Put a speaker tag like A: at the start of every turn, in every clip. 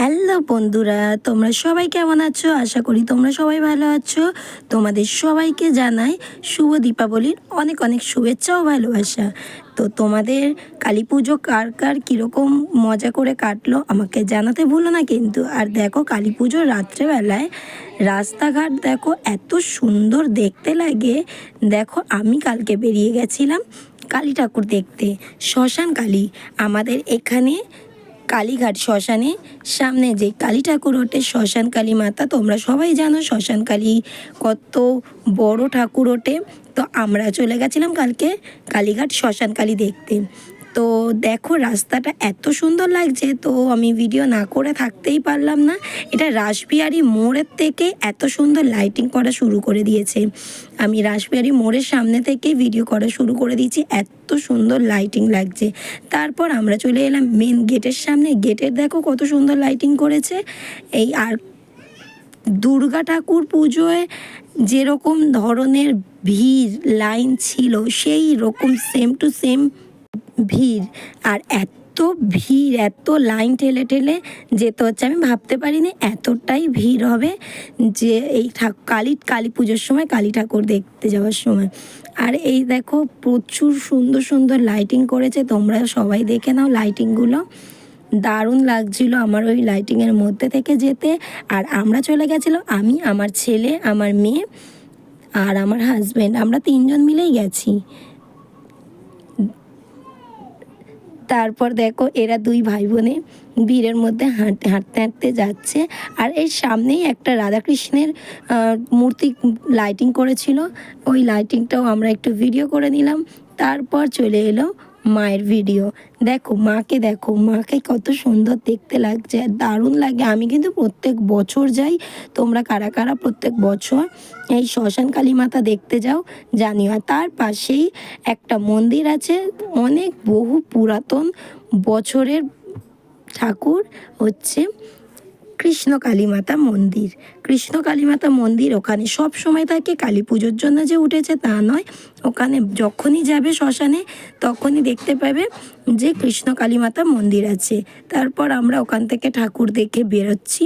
A: Hello বন্ধুরা, তোমরা সবাই কেমন আছো? আশা করি তোমরা সবাই ভালো আছো। তোমাদের সবাইকে জানাই শুভ দীপাবলির অনেক অনেক শুভেচ্ছা ও ভালোবাসা। তো তোমাদের কালী পুজো কার কার কীরকম মজা করে কাটলো আমাকে জানাতে ভুলো না কিন্তু। আর দেখো কালী পুজোর রাত্রেবেলায় রাস্তাঘাট দেখো এত সুন্দর দেখতে লাগে। দেখো আমি কালকে বেরিয়ে গেছিলাম কালী ঠাকুর দেখতে, শ্মশান কালী। আমাদের এখানে কালীঘাট শ্মশানে। সামনে যে কালী ঠাকুর ওঠে, শ্মশান কালী মাতা, তোমরা সবাই জানো শ্মশান কালী কত বড় ঠাকুর ওঠে। তো আমরা চলে গেছিলাম কালকে কালীঘাট শ্মশান কালী দেখতে। তো দেখো, রাস্তাটা এত সুন্দর লাগছে, তো আমি ভিডিও না করে থাকতেই পারলাম না। এটা রাসবিহারি মোড়ের থেকে এত সুন্দর লাইটিং করা শুরু করে দিয়েছে। আমি রাসবিহারি মোড়ের সামনে থেকে ভিডিও করা শুরু করে দিয়েছি, এত সুন্দর লাইটিং লাগছে। তারপর আমরা চলে এলাম মেন গেটের সামনে। গেটের দেখো কত সুন্দর লাইটিং করেছে। এই আর দুর্গা ঠাকুর পুজোয় যেরকম ধরনের ভিড় লাইন ছিল, সেই রকম সেম টু সেম ভিড়। আর এত ভিড়, এত লাইন ঠেলে ঠেলে যেতে হচ্ছে আমি ভাবতে পারিনি এতটাই ভিড় হবে যে এই ঠাক- কালী কালী পুজোর সময় কালী ঠাকুর দেখতে যাওয়ার সময়। আর এই দেখো প্রচুর সুন্দর সুন্দর লাইটিং করেছে, তোমরা সবাই দেখে নাও লাইটিংগুলো দারুণ লাগছিল আমার ওই লাইটিংয়ের মধ্যে থেকে যেতে। আর আমরা চলে গেছিলাম আমি, আমার ছেলে, আমার মেয়ে আর আমার হাজব্যান্ড আমরা তিনজন মিলেই গেছি। তারপর দেখো এরা দুই ভাই বোনে ভিড়ের মধ্যে হাঁটতে হাঁটতে হাঁটতে যাচ্ছে। আর এর সামনেই একটা রাধাকৃষ্ণের মূর্তি লাইটিং করেছিল। ওই লাইটিংটাও আমরা একটু ভিডিও করে নিলাম। তারপর চলে এলো মায়ের ভিডিও দেখো, মাকে দেখো, মাকে কত সুন্দর দেখতে লাগছে দারুণ লাগে। আমি কিন্তু প্রত্যেক বছর যাই, তোমরা কারা কারা প্রত্যেক বছর এই শ্মশান কালী মাতা দেখতে যাও, জানিও। আর তার পাশেই একটা মন্দির আছে, অনেক বহু পুরাতন বছরের ঠাকুর হচ্ছে। কৃষ্ণ কালীমাতা মন্দির। কৃষ্ণ কালীমাতা মন্দির ওখানে সব সময় থাকে, কালী পুজোর জন্য যে উঠেছে তা নয়। ওখানে যখনই যাবে শ্মশানে, তখনই দেখতে পাবে যে কৃষ্ণ কালীমাতা মন্দির আছে। তারপর আমরা ওখান থেকে ঠাকুর দেখে বেরোচ্ছি।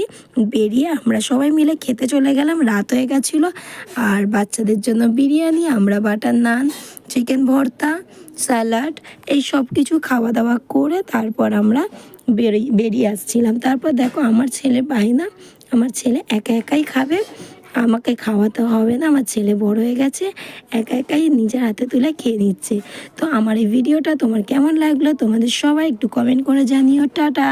A: বেরিয়ে আমরা সবাই মিলে খেতে চলে গেলাম, রাত হয়ে গেছিল। আর বাচ্চাদের জন্য বিরিয়ানি, আমরা butter naan chicken bharta salad এই সব কিছু খাওয়া দাওয়া করে তারপর আমরা বেরিয়ে বেরিয়ে আসছিলাম। তারপর দেখো আমার ছেলে বায়না আমার ছেলে একা একাই খাবে, আমাকে খাওয়াতে হবে না, আমার ছেলে বড় হয়ে গেছে, একা একাই নিজের হাতে তুলে খেয়ে নিচ্ছে। তো আমার এই ভিডিওটা তোমার কেমন লাগল তোমাদের সবাই একটু কমেন্ট করে জানিও, টাটা!